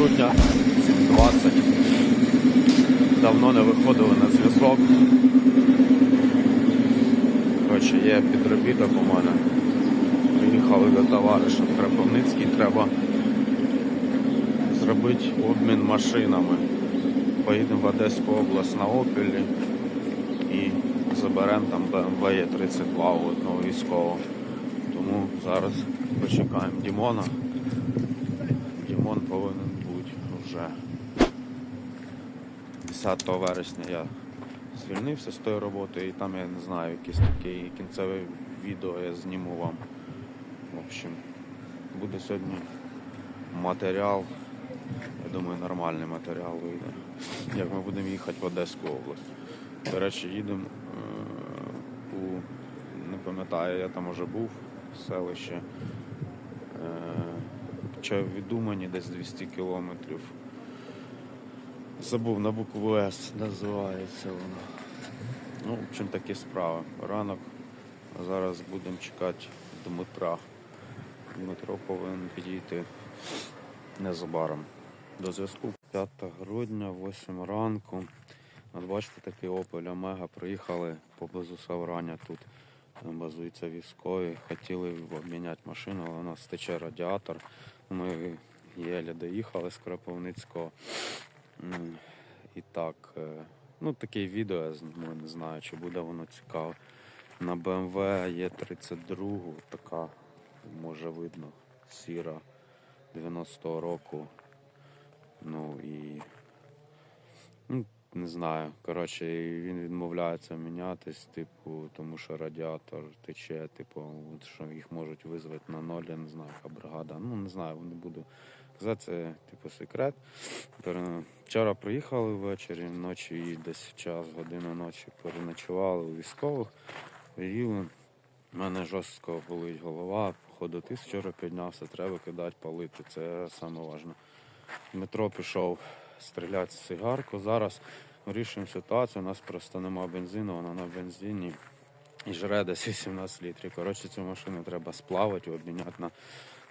грудня, 7.20. Давно не виходили на зв'язок. Коротше, є підробіток у мене. Приїхали до товариша в Кропивницький, треба зробити обмін машинами. Поїдемо в Одеську область на Опелі і заберемо там BMW Е32 у одного військового. Тому зараз почекаємо Дімона. Дімон повинен бути вже 10 вересня я звільнився з тої роботи і там я не знаю, якийсь такий кінцеве відео я зніму вам. В общем, буде сьогодні матеріал. Я думаю, нормальний матеріал вийде. Як ми будемо їхати в Одеську область. До речі, їдемо е, у, не пам'ятаю, я там уже був, селище. Е, чи від Умані десь 200 кілометрів. Забув на букву С називається воно. Ну, в общем такі справи. Ранок. Зараз будемо чекати Дмитра. Дмитро повинен підійти незабаром. До зв'язку 5 грудня, 8 ранку. От бачите, такий Opel Омега приїхали поблизу Савраня тут. Там базуються військові. Хотіли обміняти машину, але у нас тече радіатор. Ми єлі доїхали з Кропивницького. І так, е, ну таке відео я не знаю, чи буде воно цікаве. На BMW є 32 така, може видно, сіра 90-го року. Ну і ну, не знаю. Коротше, він відмовляється мінятись, типу, тому що радіатор тече, типу, що їх можуть визвати на ноль, я не знаю, яка бригада. Ну, не знаю, не буду казати, це типу секрет. Вчора приїхали ввечері, ночі десь в час, годину ночі переночували у військових, поїли. У мене жорстко болить голова, походу ти вчора піднявся, треба кидати, палити. Це саме важливо. Дмитро пішов стріляти з сигарку. Зараз вирішуємо ситуацію. У нас просто нема бензину, вона на бензині і жре десь 18 літрів. Коротше, цю машину треба сплавити, обміняти на,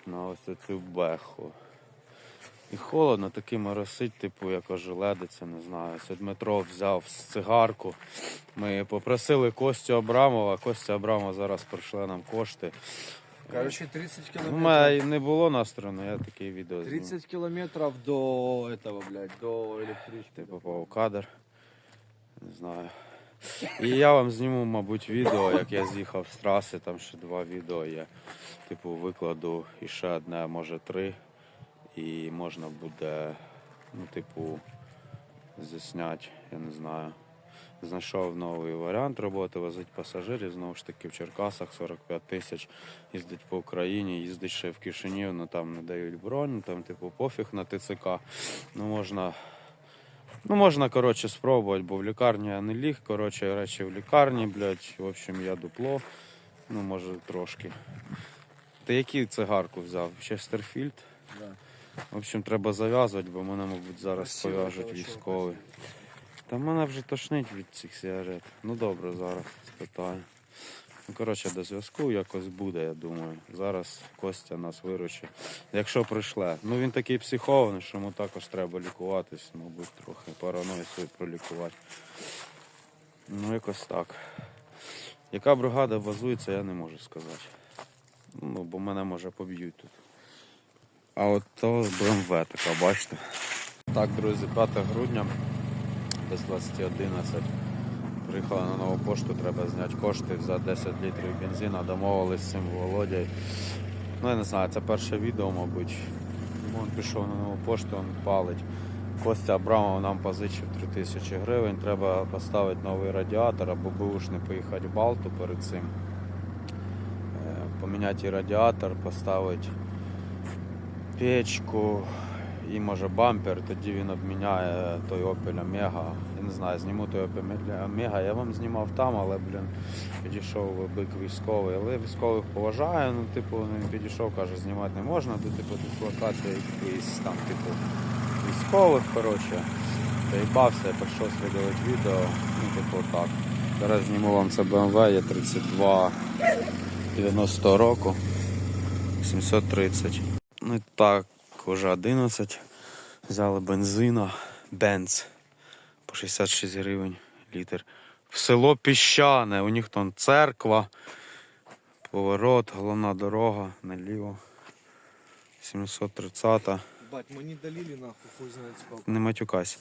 на ось цю беху. І холодно, такий моросить, типу, як ожеледиться, не знаю. Це Дмитро взяв цигарку. Ми попросили Костю Абрамова. Костя Абрамов зараз прийшли нам кошти. Короче, 30 У мене не було настрою, але я таке відео зніму. 30 километров до этого, блядь, до электрички. Ти попав у кадр. Не знаю. І я вам зніму, мабуть, відео, як я з'їхав з траси, там ще два відео є. Типу, викладу і ще одне, може три. І можна буде, ну, типу, засняти, я не знаю. Знайшов новий варіант роботи, возить пасажирів, знову ж таки в Черкасах 45 тисяч, їздить по Україні, їздить ще в Кишинів, ну там не дають бронь, там, типу, пофіг на ТЦК. Ну, можна Ну, можна, коротше, спробувати, бо в лікарні я не ліг. Коротше, речі в лікарні, блядь. В общем, я дупло. Ну, може, трошки. Ти який цигарку взяв? Честерфільд? Да. В общем, треба зав'язувати, бо мене, мабуть, зараз пов'яжуть військові. Та мене вже тошнить від цих сигарет. Ну добре, зараз спитаю. Ну, коротше, до зв'язку якось буде, я думаю. Зараз Костя нас виручить. Якщо прийшле. Ну він такий психований, що йому також треба лікуватись, мабуть, трохи параною свою пролікувати. Ну, якось так. Яка бригада базується, я не можу сказати. Ну, бо мене може поб'ють тут. А от то БМВ така, бачите. Так, друзі, 5 грудня без 20.11. Приїхали на нову пошту, треба зняти кошти, взяти 10 літрів бензину, домовились з цим Володяю. Ну, я не знаю, це перше відео, мабуть. Він пішов на нову пошту, він палить. Костя Абрамов нам позичив 3 тисячі гривень. Треба поставити новий радіатор або бушний поїхати в Балту перед цим. Е, Поміняти і радіатор, поставити печку і може бампер, тоді він обміняє той Opel Omega. Я не знаю, зніму той Opel Omega. Я вам знімав там, але блін, підійшов бик військовий. Але військових поважаю. Ну, типу, він підійшов, каже, знімати не можна, тут типу дислокація якийсь там, типу, військових, коротше. Доїбався, я прийшов слідувати відео. Ну, типу, так. Зараз зніму вам це BMW, є 32 90 року. 730. Ну і так, вже 11. Взяли бензина, бенз по 66 гривень літр. В село Піщане, у них там церква, поворот, головна дорога наліво. 730. Бать, мы не долили нахуй, хуй знает сколько. Не матюкайся.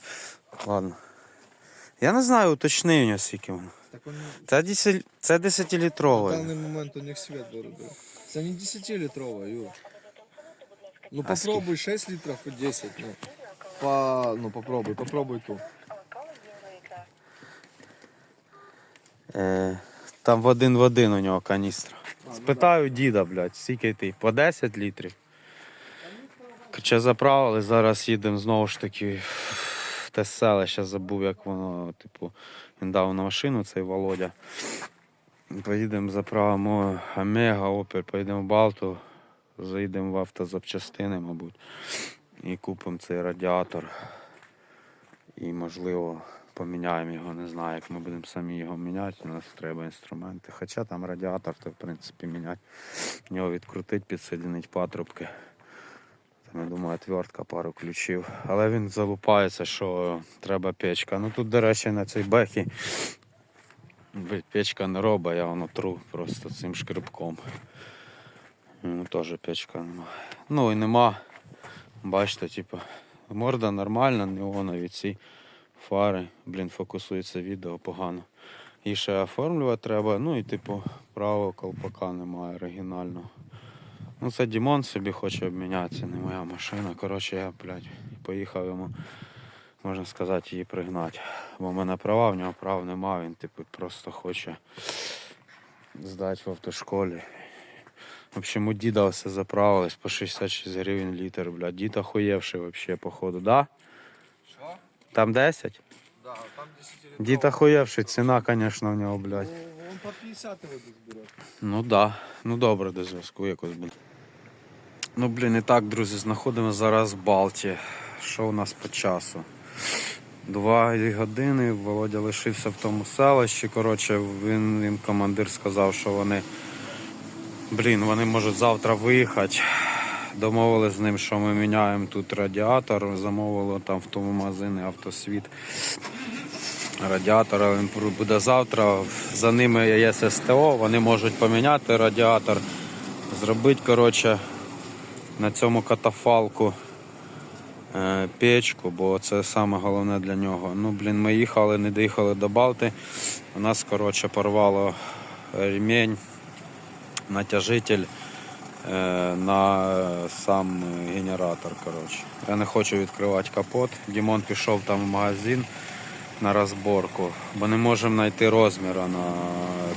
Ладно. Я не знаю, уточни у нього скільки воно. Так он Це 10, це на 10-літрове. данный момент у них свет вырубил. Это не 10-литровая, Ю. Ну попробуй 6 литров и 10, ну. По... Ну попробуй, попробуй ту. Е, там в один в один у нього каністра. Ну Спитаю діда, блядь, скільки ти? По 10 літрів. Хоча заправили, зараз їдемо знову ж таки в те селище, забув, як воно, типу, він дав на машину цей Володя. Поїдемо заправимо Омега, Опер, поїдемо в Балту, заїдемо в автозапчастини, мабуть, і купимо цей радіатор. І можливо поміняємо його, не знаю, як ми будемо самі його міняти, у нас треба інструменти. Хоча там радіатор, то в принципі міняти. Його відкрутити, підсоединити патрубки. Там, я думаю, отвертка, пару ключів. Але він залупається, що треба печка. Ну тут, до речі, на цій бехі печка не робить, я воно тру просто цим шкребком. Ну теж печка нема. Ну і нема. Бачите, типу, морда нормальна, неонові ці фари. Блін, фокусується відео погано. І ще оформлювати треба. Ну і типу правого колпака немає оригінального. Ну це Дімон собі хоче обміняти, це не моя машина. Коротше, я, блядь, поїхав йому, можна сказати, її пригнати. Бо в мене права, в нього прав немає, він типу просто хоче здати в автошколі. В общем, у діда все заправилось по 66 гривень літр, блядь. Дід охуєвший вообще, походу, да? Что? Там 10? Да, там 10 литров. Дід охуєвший, ціна, звісно, в нього, блядь. Ну, он по 50 его тут. Ну да. Ну добре до зв'язку якось буде. Ну блін, і так, друзі, знаходимося зараз в Балті. Що у нас по часу? Два години. Володя лишився в тому селищі. Коротше, він, він командир сказав, що вони. Блін, вони можуть завтра виїхати. Домовились з ним, що ми міняємо тут радіатор. Замовили там в тому магазині автосвіт. Радіатор він буде завтра. За ними є СТО, вони можуть поміняти радіатор, зробити коротше, на цьому катафалку е, печку, бо це саме головне для нього. Ну, блін, ми їхали, не доїхали до Балти. У нас коротше, порвало ремінь, натяжитель е, на сам генератор. Коротше. Я не хочу відкривати капот. Дімон пішов там в магазин на розборку, бо не можемо знайти розміру на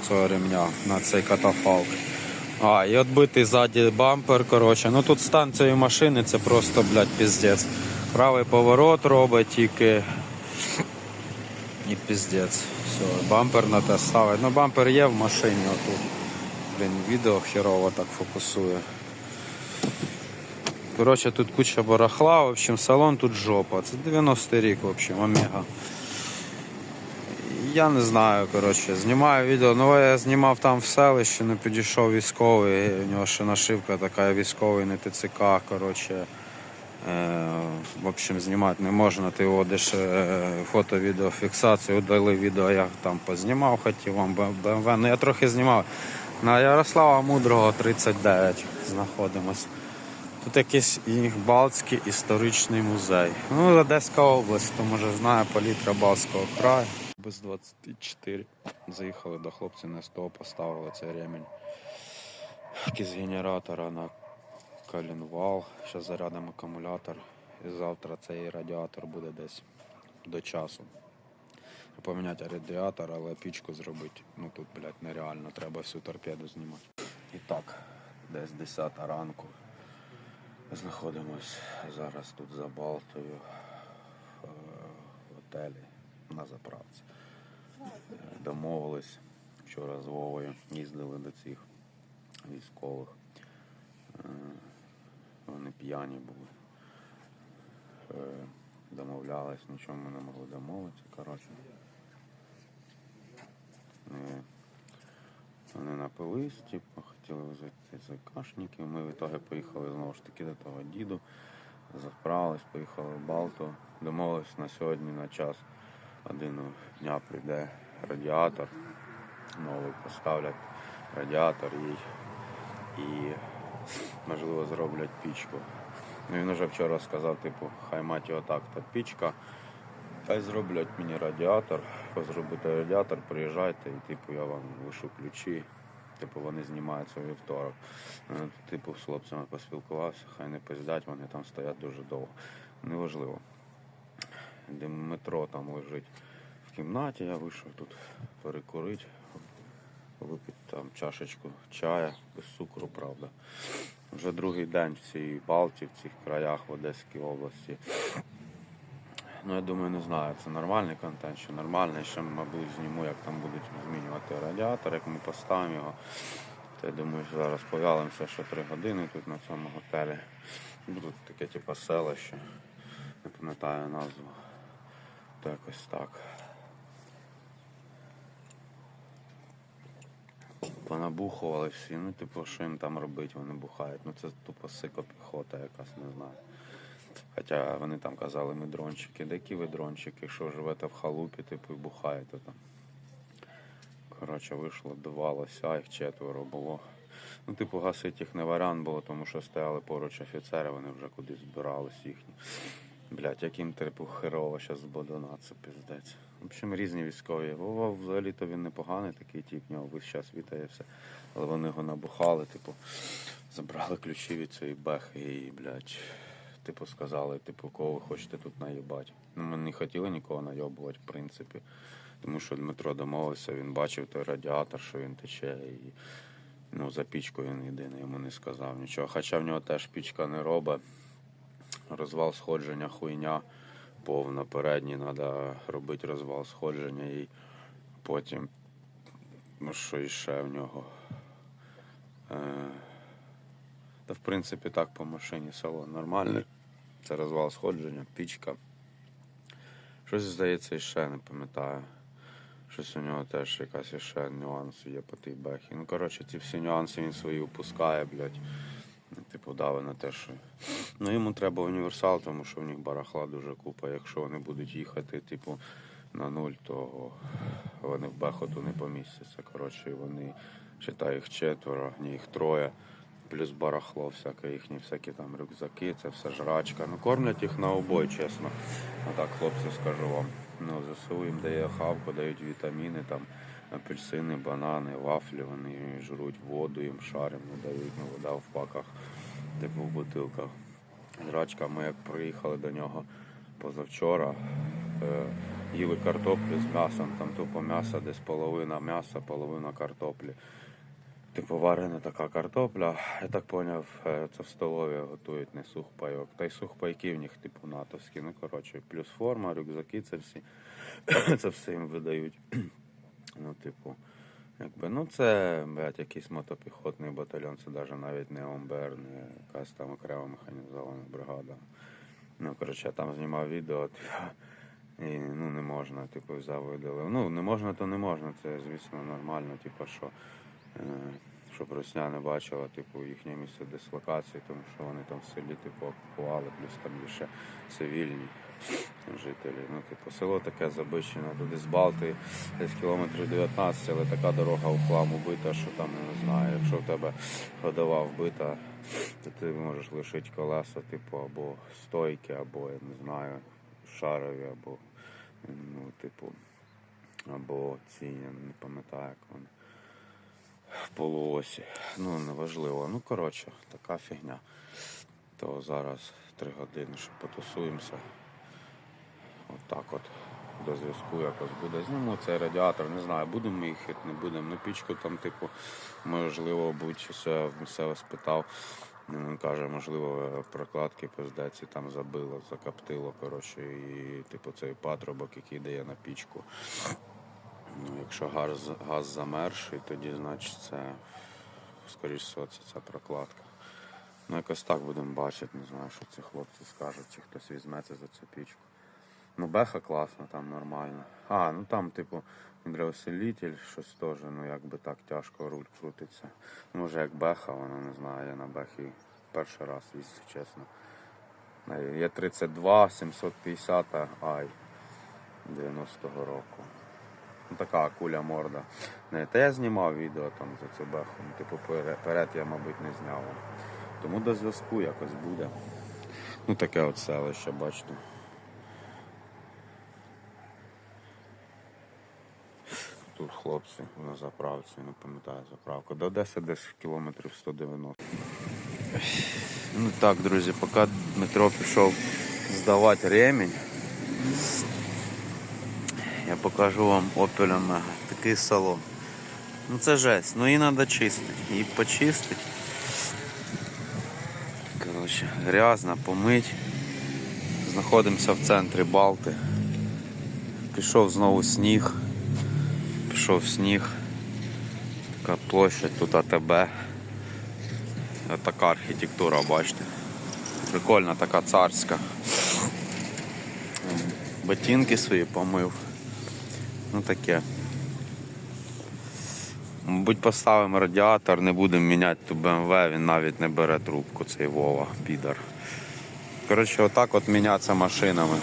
цього ремня, на цей катафалк. А, і відбитий ззаді бампер, коротше. Ну тут стан цієї машини це просто, блядь, піздець. Правий поворот робить тільки. І піздець. Все, бампер на те ставить. Ну бампер є в машині отут. Блін, відео херово так фокусує. Коротше, тут куча барахла, в общем, салон тут жопа. Це 90-й рік, в общем, омега. Я не знаю, коротше, знімаю відео. Ну я знімав там в селищі, не підійшов військовий. У нього ще нашивка така військовий, не ТЦК. Коротше. Е, в общем, знімати не можна. Ти вводиш е, фото, відео, фіксацію, удали відео, я там познімав, хотів вам БМВ. Ну я трохи знімав. На Ярослава Мудрого 39 знаходимось. Тут якийсь Балтський історичний музей. Ну, Одеська область, хто може знає, палітра Балтського краю. Без 24 заїхали до хлопців на СТО, поставили цей ремінь. Якийсь генератора на коленвал. Зараз зарядимо акумулятор. І завтра цей радіатор буде десь до часу. Поміняти радіатор, але пічку зробити. Ну тут, блядь, нереально, треба всю торпеду знімати. І так, десь 10 ранку. Знаходимось зараз тут за Балтою в е, готелі на заправці. Е, Домовились вчора з Вовою, їздили до цих військових. Е, Вони п'яні були. Домовлялись, нічого ми не могли домовитися. Коротше. Вони напились, типу, хотіли взяти закашників. Ми в ітогі поїхали знову ж таки до того діду. Заправились, поїхали в Балту. Домовились на сьогодні на час годину дня прийде радіатор. Новий поставлять радіатор їй і можливо зроблять пічку. Ну, він вже вчора сказав, типу, хай мать його так, та пічка. Хай зроблять мені радіатор, зробити радіатор, приїжджайте і типу я вам лишу ключі. Типу вони знімаються у вівторок. Е, Типу з хлопцями поспілкувався, хай не пиздять, вони там стоять дуже довго. Неважливо. Димметро там лежить в кімнаті, я вийшов тут перекурити, випити там чашечку чая, без цукру, правда. Вже другий день в цій Балті, в цих краях в Одеській області. Ну, я думаю, не знаю, це нормальний контент, чи нормальний. Ще, мабуть, зніму, як там будуть змінювати радіатор, як ми поставимо його. То я думаю, що зараз повялимося ще три години тут на цьому готелі. Тут таке типу селище. Не пам'ятаю назву. То якось так. Понабухували всі, ну типу, що їм там робити, вони бухають. Ну це тупо сикопіхота якась, не знаю. Хоча вони там казали, ми дрончики. Да які ви дрончики, якщо живете в халупі, типу і бухаєте там. Коротше, вийшло два лося, їх четверо було. Ну, типу, гасити їх не варіант було, тому що стояли поруч офіцери, вони вже кудись збирались їхні. Блять, яким типу херово зараз з Бодуна, це піздець. В общем, різні військові. Вова взагалі-то він непоганий, такий в нього весь час вітає все. Але вони його набухали, типу, забрали ключі від цієї бехи і, блядь, типу, сказали, типу, кого ви хочете тут наїбати. Ну, ми не хотіли нікого найобувати, в принципі. Тому що Дмитро домовився, він бачив той радіатор, що він тече, і ну, за пічку він єдиний йому не сказав нічого. Хоча в нього теж пічка не робить. Розвал сходження хуйня повна. Передній треба робити розвал сходження і потім, ну що іще в нього. Е, та в принципі так по машині салон нормальний. Це розвал сходження, пічка. Щось здається іще, не пам'ятаю. Щось у нього теж якась іще нюанс є по тій бехі. Ну, коротше, ці всі нюанси він свої упускає, блядь. Типу, дави на те, що. Ну, йому треба універсал, тому що в них барахла дуже купа. Якщо вони будуть їхати, типу, на нуль, то вони в бехоту не помістяться. Коротше, вони, читай, їх четверо, ні, їх троє. Плюс барахло, всяке їхні всякі там рюкзаки, це все жрачка. Ну кормлять їх на обой, чесно. А так, хлопці, скажу вам. Ну, ЗСУ їм дає хавку, дають вітаміни, там апельсини, банани, вафлі, вони жруть воду, їм шарим не дають, ну, вода в паках, типу в бутилках. Жрачка, ми як приїхали до нього позавчора, е, їли картоплю з м'ясом, там тупо м'ясо, десь половина м'яса, половина картоплі. Типу варена така картопля. Я так поняв, е, це в столові готують не сухпайок. Та й сухпайки в них, типу, натовські. Ну, коротше, плюс форма, рюкзаки, це всі. це все їм видають. ну, типу, якби, ну це, блядь, якийсь мотопіхотний батальйон, це навіть навіть не ОМБР, не якась там окрема механізована бригада. Ну, коротше, я там знімав відео, і ну не можна, типу, взяв. Ну, не можна, то не можна, це, звісно, нормально, типу, що. Е, щоб Росня не бачила типу, їхнє місце дислокації, тому що вони там в селі типу, окупували, плюс там є ще цивільні жителі. Ну, типу, село таке забичене, туди з Балти десь кілометрів 19, але така дорога у хлам убита, що там не знаю. Якщо в тебе ходова вбита, то ти можеш лишити колеса, типу, або стойки, або я не знаю, шарові, або ну, типу, або ці, я не пам'ятаю, як вони в полуосі. Ну, неважливо. Ну, коротше, така фігня. То зараз три години, ще потусуємося. Отак от, До зв'язку якось буде. Зніму цей радіатор, не знаю, будемо ми їхати, не будемо. Ну, пічку там, типу, можливо, будь-що в місцево спитав. Він каже, можливо, прокладки пиздеці там забило, закоптило, коротше, і типу цей патрубок, який дає на пічку. Ну, якщо газ, газ замерший, тоді значить це, скоріш всього, це ця прокладка. Ну, якось так будемо бачити, не знаю, що ці хлопці скажуть, чи хтось візьметься за цю пічку. Ну, беха класна, там нормально. А, ну там, типу, гідроусилитель, щось теж, ну якби так тяжко руль крутиться. Може як беха, вона не знаю, я на бехі перший раз їздю, чесно. Е, Є 32, 750 ай 90-го року. Ну, така куля морда. Не, та я знімав відео там за цю ну, Типу перед я, мабуть, не зняв. Тому до зв'язку якось буде. Ну таке от селище, бачите. Тут хлопці на заправці, не пам'ятаю заправку. До Одеси десь кілометрів 190. Ну так, друзі, поки Дмитро пішов здавати ремінь, я покажу вам Opel Omega. Такий салон. Ну це жесть, ну її треба чистити. Її почистити. Коротше, грязно, помить. Знаходимося в центрі Балти. Пішов знову сніг. Пішов сніг. Така площадь, тут АТБ. Така архітектура, бачите. Прикольна, така царська. Ботинки свої помив. Ну таке. Мабуть, поставимо радіатор, не будемо міняти ту BMW, він навіть не бере трубку, цей Вова, підар. Коротше, отак от мінятися машинами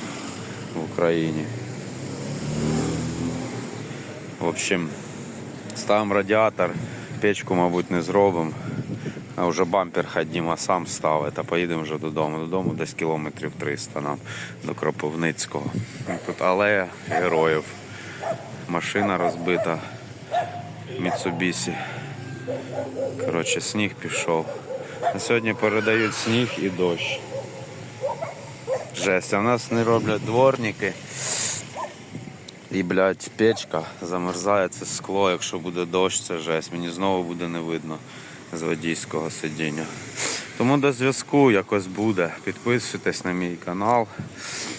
в Україні. В общем, ставимо радіатор, печку, мабуть, не зробимо. А вже бампер хай Діма сам ставить, а поїдемо вже додому. Додому десь кілометрів 300 нам до Кропивницького. Тут алея героїв. Машина розбита. Міцубісі. Коротше, сніг пішов. На сьогодні передають сніг і дощ. Жесть, а в нас не роблять дворники. І, блядь, печка замерзає це скло, якщо буде дощ, це жесть. Мені знову буде не видно з водійського сидіння. Тому до зв'язку якось буде. Підписуйтесь на мій канал,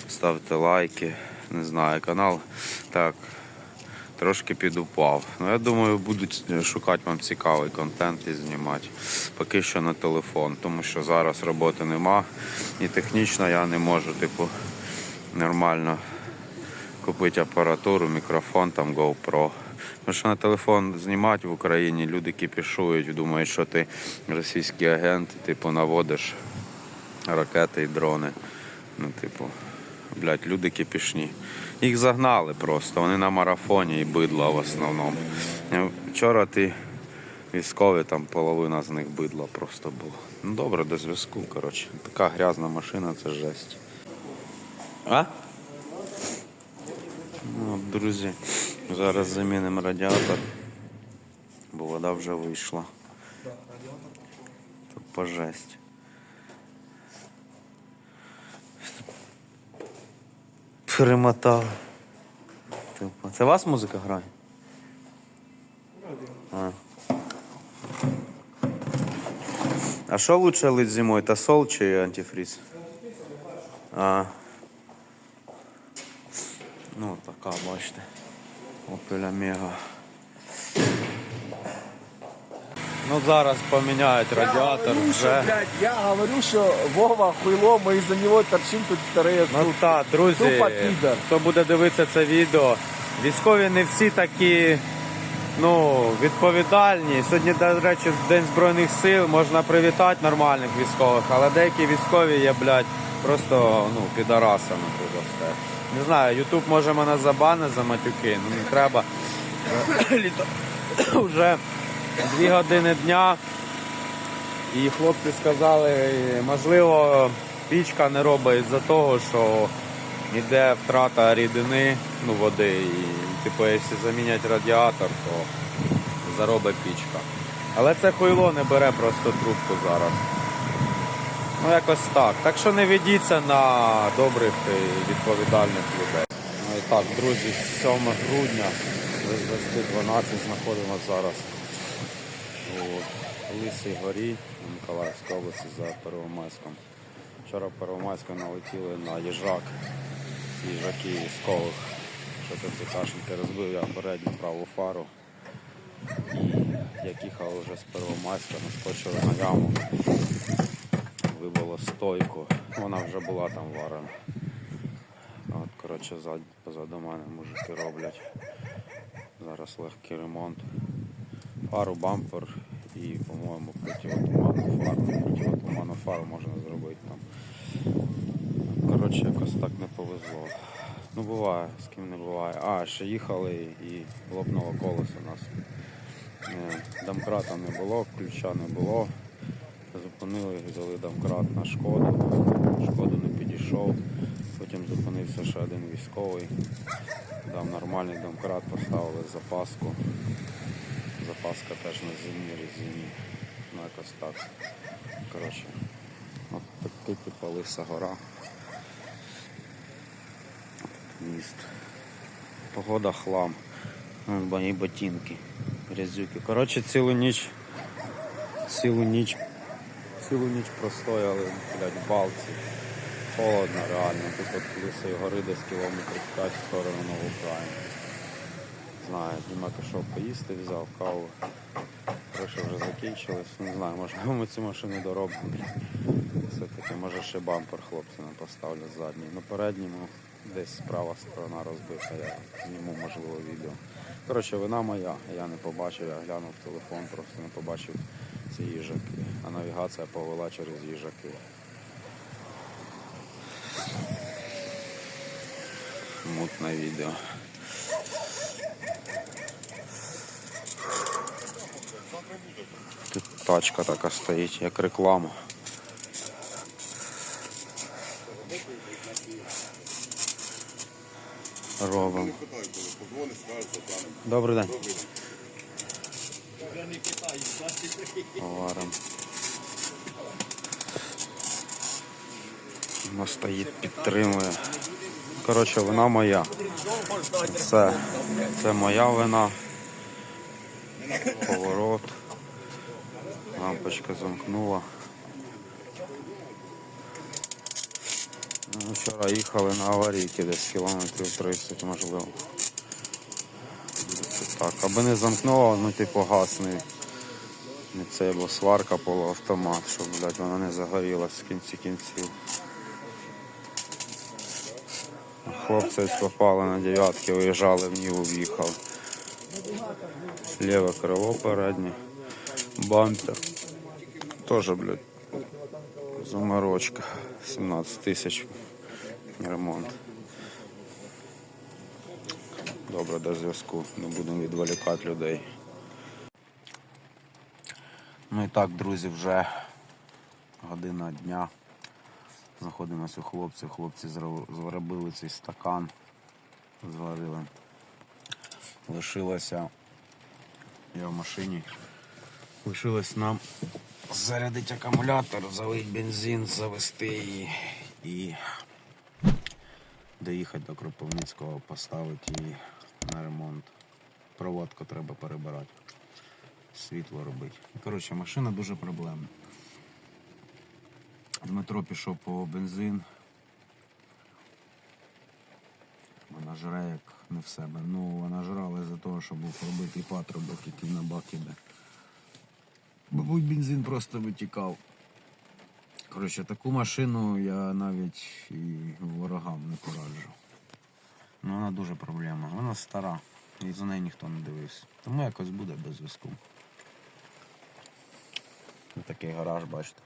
ставте лайки. Не знаю, канал так трошки підупав. Ну, я думаю, будуть шукати вам цікавий контент і знімати. Поки що на телефон, тому що зараз роботи нема. І технічно я не можу, типу, нормально купити апаратуру, мікрофон, там GoPro. Тому що на телефон знімати в Україні люди кипішують, думають, що ти російський агент, типу, наводиш ракети і дрони. Ну, типу, блядь, люди кипішні. Їх загнали просто, вони на марафоні і бидло в основному. Е, Вчора ти військові, там половина з них бидла просто було. Ну добре, до зв'язку, коротше. Така грязна машина, це жесть. А? Ну, друзі, зараз замінимо радіатор, бо вода вже вийшла. Тут по жесть. Перемотали. Типу, Це вас музика грає? А. А що лучше лить зимою? Тосол чи антифриз? А. Ну, така, бачите. Опеля Omega. Ну зараз поміняють радіатор вже. блядь, я говорю, що Вова хуйло, ми із-за нього торчим тут вторые Ну сутки. так, друзі, Тупо хто буде дивитися це відео, військові не всі такі ну, відповідальні. Сьогодні, до речі, День Збройних сил, можна привітати нормальних військових, але деякі військові є, блядь, просто ну, підарасами. вибачте. Не знаю, Ютуб може мене забанить за матюки, ну не треба. Літо вже дві години дня. І хлопці сказали, можливо, пічка не робить з-за того, що йде втрата рідини, ну, води. І, типу, якщо замінять радіатор, то заробить пічка. Але це хуйло не бере просто трубку зараз. Ну, якось так. Так що не ведіться на добрих і відповідальних людей. Ну і так, друзі, 7 грудня без 2012 знаходимося зараз у Лисій горі Миколаївській області за Первомайськом. Вчора в Первомайську налетіли на їжак, їжаки військових, ТЦКшники розбив я передню праву фару. І як їхав вже з Первомайська, наскочили на яму, вибило стойку, вона вже була там варена. От, коротше, позаду мене мужики роблять. Зараз легкий ремонт. Фару, бампер і, по-моєму, противотуманну фару. Противотуманну фару можна зробити там. Коротше, якось так не повезло. Ну буває, з ким не буває. А, ще їхали і лопнуло колесо у нас. Е, Домкрата не було, ключа не було. Зупинили, взяли домкрат на шкоду. Шкоду не підійшов. Потім зупинився ще один військовий. Дав нормальний домкрат, поставили запаску. Запаска теж на зимній резині. Ну якось так. Коротше, от такий лиса гора. Міст. Погода хлам. Мої ботинки. Грязюки. Коротше, цілу ніч. Цілу ніч. Цілу ніч простояли, блядь, балці. Холодно реально. Тут от лисої гори десь кілометрів 5 в сторону Нову Україну. Знаю, Діма пішов поїсти, взяв каву. Гроші вже закінчились. Не знаю, можливо ми цю машину доробимо. Все-таки може ще бампер хлопці нам поставлять задній. На передньому десь права сторона розбита, я зніму можливо відео. Коротше, вина моя, я не побачив, я глянув телефон, просто не побачив ці їжаки. А навігація повела через їжаки. Мутне відео. Тут тачка така стоїть, як реклама. Робимо. Добрий день. Варимо. Вона стоїть, підтримує. Коротше, вина моя. Це, це моя вина. Поворот. Лампочка замкнула. Ну, Вчора їхали на аварійки десь кілометрів 30, можливо. Так, аби не замкнуло, ну типу не це, бо сварка полуавтомат, щоб блядь, вона не загорілась в кінці кінців. Хлопці попали на дев'ятки, виїжджали в Ніву, в'їхали. Ліве крило переднє, бампер. Тоже, блядь, заморочка. 17 тисяч ремонт. Добре, до зв'язку. Не будемо відволікати людей. Ну і так, друзі, вже година дня. Знаходимося у хлопців. Хлопці зро- зробили цей стакан. Зварили. Лишилося. Я в машині. Лишилось нам зарядити акумулятор, залити бензин, завести її і доїхати до Кропивницького, поставити її на ремонт. Проводку треба перебирати. Світло робити. Коротше, машина дуже проблемна. Дмитро пішов по бензин. Вона жре як не в себе. Ну, вона жрала за того, що був пробитий патрубок, який на бак іде. Мабуть, бензин просто витікав. Коротше, таку машину я навіть і ворогам не пораджу. Ну, вона дуже проблема. Вона стара. І за неї ніхто не дивився. Тому якось буде без зв'язку. Такий гараж, бачите.